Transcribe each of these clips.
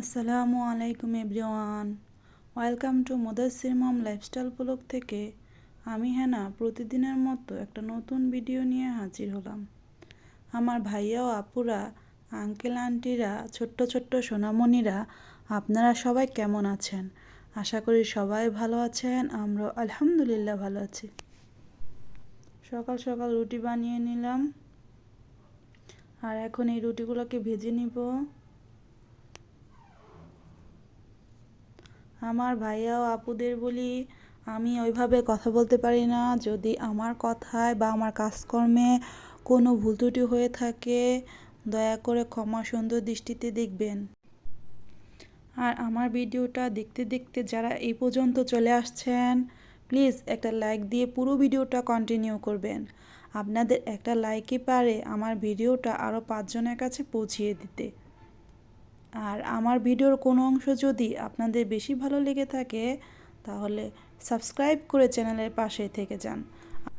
আসসালামু আলাইকুম everyone. Welcome to Mudassir mom lifestyle blog থেকে আমি হেনা প্রতিদিনের মতো একটা নতুন ভিডিও নিয়ে হাজির হলাম। আমার ভাইয়া ও আপুরা, আঙ্কেল আন্টিরা, ছোট্ট ছোট্ট সোনামণিরা, আপনারা সবাই কেমন আছেন? আশা করি সবাই ভালো আছেন আমরা আলহামদুলিল্লাহ ভালো আছি। সকাল সকাল রুটি বানিয়ে নিলাম। আর এখন এই রুটিগুলোকে ভেজে নিব। আমার ভাইয়া ও আপুদের বলি, আমি ওইভাবে কথা বলতে পারি না। যদি আমার কথায় বা আমার কাজকর্মে কোনো ভুল ত্রুটি হয়ে থাকে, দয়া করে ক্ষমা সুন্দর দৃষ্টিতে দেখবেন। আর আমার ভিডিওটা দেখতে দেখতে যারা এই পর্যন্ত চলে আসছেন, প্লিজ একটা লাইক দিয়ে পুরো ভিডিওটা কন্টিনিউ করবেন। আপনাদের একটা লাইকই পারে আমার ভিডিওটা আরও পাঁচজনের কাছে পৌঁছিয়ে দিতে। আর আমার ভিডিওর কোনো অংশ যদি আপনাদের বেশি ভালো লেগে থাকে, তাহলে সাবস্ক্রাইব করে চ্যানেলের পাশে থেকে যান।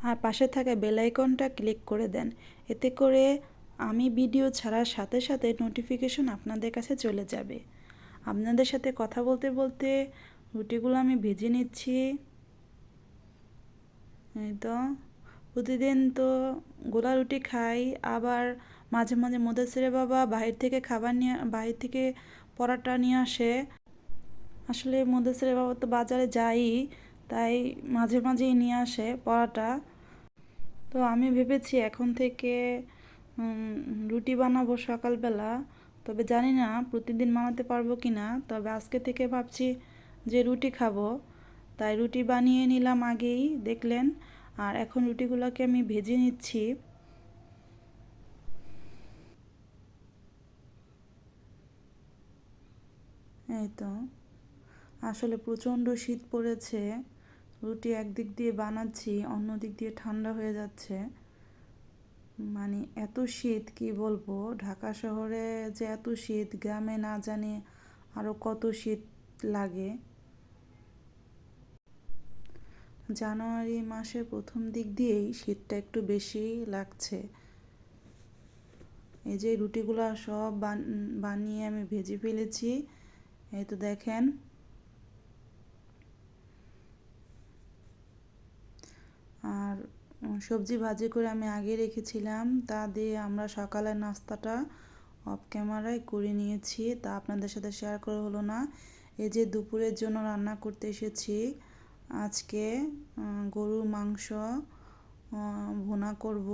আর পাশে থাকা বেলাইকনটা ক্লিক করে দেন। এতে করে আমি ভিডিও ছাড়ার সাথে সাথে নোটিফিকেশন আপনাদের কাছে চলে যাবে। আপনাদের সাথে কথা বলতে বলতে রুটিগুলো আমি ভেজে নিচ্ছি। এই তো, প্রতিদিন তো গোলা রুটি খাই, আবার মাঝে মাঝে মুদাসিরে বাবা বাহির থেকে খাবার নিয়ে, বাহির থেকে পরাটা নিয়ে আসে। আসলে মুদাসিরে বাবা তো বাজারে যাই, তাই মাঝে মাঝেই নিয়ে আসে পরাটা। তো আমি ভেবেছি এখন থেকে রুটি বানাবো সকালবেলা। তবে জানি না প্রতিদিন বানাতে পারব কি না তবে আজকে থেকে ভাবছি যে রুটি খাব। তাই রুটি বানিয়ে নিলাম আগেই, দেখলেন। আর এখন রুটিগুলোকে আমি ভেজে নিচ্ছি। এই তো। আসলে প্রচণ্ড শীত পড়েছে, রুটি একদিক দিয়ে বানাচ্ছি, অন্য দিক দিয়ে ঠান্ডা হয়ে যাচ্ছে। মানে এত শীত, কি বলব? ঢাকা শহরে যে এত শীত, গ্রামে না জানি আরও কত শীত লাগে। জানুয়ারি মাসের প্রথম দিক দিয়েই শীতটা একটু বেশি লাগছে। এই যে রুটিগুলো সব বানিয়ে আমি ভেজে ফেলেছি। এই তো দেখেন। আর সবজি ভাজি করে আমি আগে রেখেছিলাম। তা দিয়ে আমরা সকালের নাস্তাটা অফ ক্যামেরায় করে নিয়েছি। তা আপনাদের সাথে শেয়ার করা হলো না। এই যে দুপুরের জন্য রান্না করতে এসেছি। আজকে গরুর মাংস ভুনা করব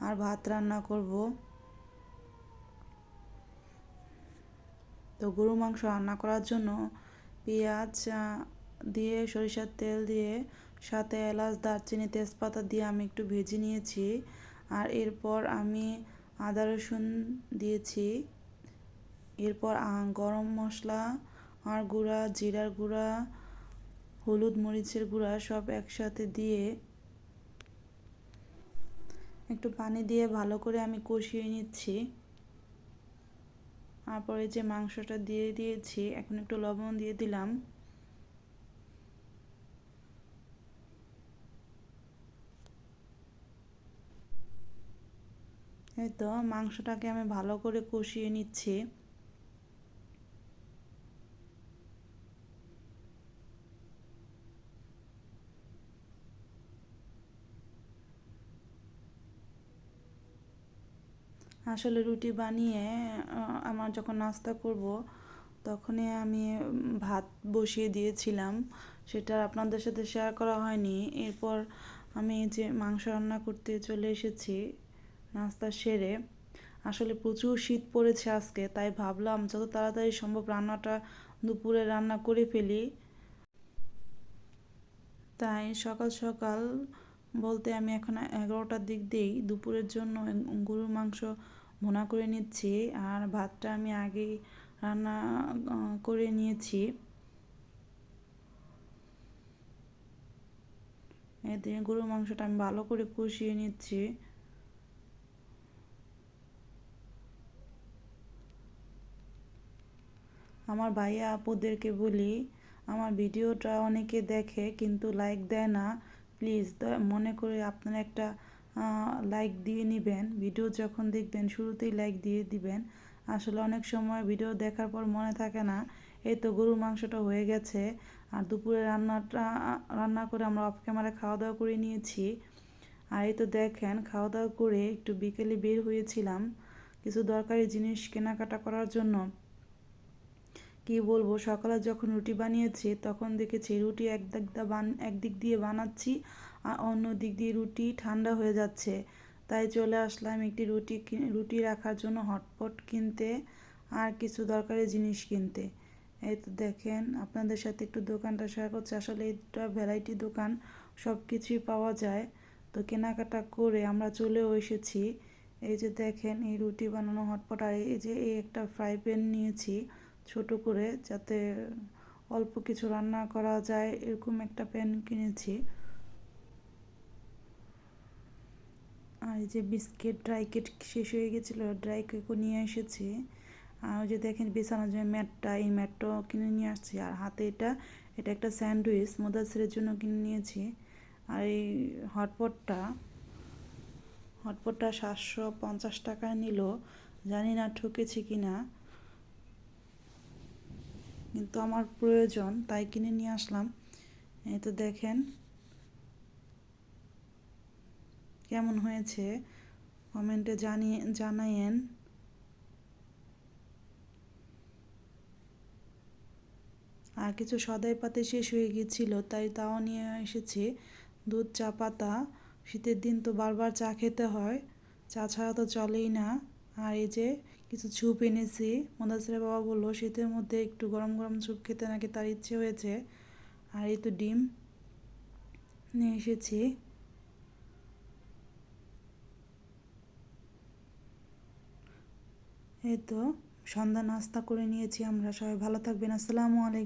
আর ভাত রান্না করব। তো গরু মাংস রান্না করার জন্য পেঁয়াজ দিয়ে সরিষার তেল দিয়ে সাথে এলাচ, দারচিনি, তেজপাতা দিয়ে আমি একটু ভেজে নিয়েছি। আর এরপর আমি আদা, রসুন দিয়েছি। এরপর গরম মশলা আর গুঁড়া, জিরার গুঁড়া, হলুদ মরিচের গুঁড়া সব একসাথে দিয়ে একটু পানি দিয়ে ভালো করে আমি কষিয়ে নিচ্ছি। তারপরে যে মাংসটা দিয়ে দিয়েছি, এখন একটু লবণ দিয়ে দিলাম। এই তো, মাংসটাকে আমি ভালো করে কষিয়ে নিচ্ছি। আসলে রুটি বানিয়ে আমার যখন নাস্তা করব, তখনই আমি ভাত বসিয়ে দিয়েছিলাম। সেটা আপনাদের সাথে শেয়ার করা হয়নি। এরপর আমি যে মাংস রান্না করতে চলে এসেছি নাস্তা সেরে। আসলে প্রচুর শীত পড়েছে আজকে, তাই ভাবলাম যত তাড়াতাড়ি সম্ভব রান্নাটা দুপুরে রান্না করে ফেলি। তাই সকাল সকাল বলতে আমি এখন এগারোটার দিক দিয়েই দুপুরের জন্য গরুর মাংস ভুনা করে নিচ্ছি আর ভাতটা আমি আগেই রান্না করে নিয়েছি। এতে গরুর মাংসটা আমি ভালো করে কষিয়ে নিচ্ছি। আমার ভাইয়া আপুদেরকে বলি, আমার ভিডিওটা অনেকে দেখে কিন্তু লাইক দেয় না। প্লিজ মনে করে আপনারা একটা লাইক দিয়ে নেবেন। ভিডিও যখন দেখবেন, শুরুতেই লাইক দিয়ে দিবেন। আসলে অনেক সময় ভিডিও দেখার পর মনে থাকে না, এই তো গরুর মাংসটা হয়ে গেছে। আর দুপুরে রান্নাটা, রান্না করে আমরা অফ ক্যামেরা খাওয়া দাওয়া করে নিয়েছি। আর এই তো দেখেন, খাওয়া দাওয়া করে একটু বিকেলে বের হয়েছিলাম কিছু দরকারি জিনিস কেনাকাটা করার জন্য। কি বলব, সকালে যখন রুটি বানিয়েছি, তখন দেখেছি রুটি এক দিক দিয়ে বান, একদিক দিয়ে বানাচ্ছি। অন্য দিক দিয়ে রুটি ঠান্ডা হয়ে যাচ্ছে। তাই চলে আসলাম একটি রুটি রুটি রাখার জন্য হটপট কিনতে আর কিছু দরকারি জিনিস কিনতে। এই তো দেখেন, আপনাদের সাথে একটু দোকানটা শেয়ার করছি। আসলে এটা ভ্যারাইটি দোকান সব কিছুই পাওয়া যায়। তো কেনাকাটা করে আমরা চলেও এসেছি। এই যে দেখেন, এই রুটি বানানো হটপট আর এই যে এই একটা ফ্রাই প্যান নিয়েছি ছোট করে যাতে অল্প কিছু রান্না করা যায়, এরকম একটা প্যান কিনেছি। আর যে বিস্কিট ড্রাই কেক শেষ হয়ে গেছিল ড্রাই কেকও নিয়ে এসেছি। আর ওই যে দেখেন বিছানার যে ম্যাটটা, এই ম্যাটটাও কিনে নিয়ে আসছি। আর হাতে এটা এটা একটা স্যান্ডউইচ মোদাসিরের জন্য কিনে নিয়েছি। আর এই হটপটটা হটপটটা সাতশো পঞ্চাশ টাকায় নিল। জানি না ঠকেছি কি না কিন্তু আমার প্রয়োজন, তাই কিনে নিয়ে আসলাম। এই তো দেখেন কেমন হয়েছে? কমেন্টে জানিয়ে জানায়েন। আর কিছু সদাই পাতে শেষ হয়ে গিয়েছিল, তাই তাও নিয়ে এসেছি। দুধ, চা, পাতা। শীতের দিন তো বারবার চা খেতে হয়, চা ছাড়া তো চলেই না। আর এই যে কিছু ছুপ এনেছি মোদাসিরের বাবা বলল, শীতের মধ্যে একটু গরম গরম স্যুপ খেতে নাকি তার ইচ্ছে হয়েছে? আর এই তো ডিম নিয়ে এসেছি। এই তো সন্ধ্যা নাস্তা করে নিয়েছি আমরা সবাই ভালো থাকবেন আসসালামু আলাইকুম।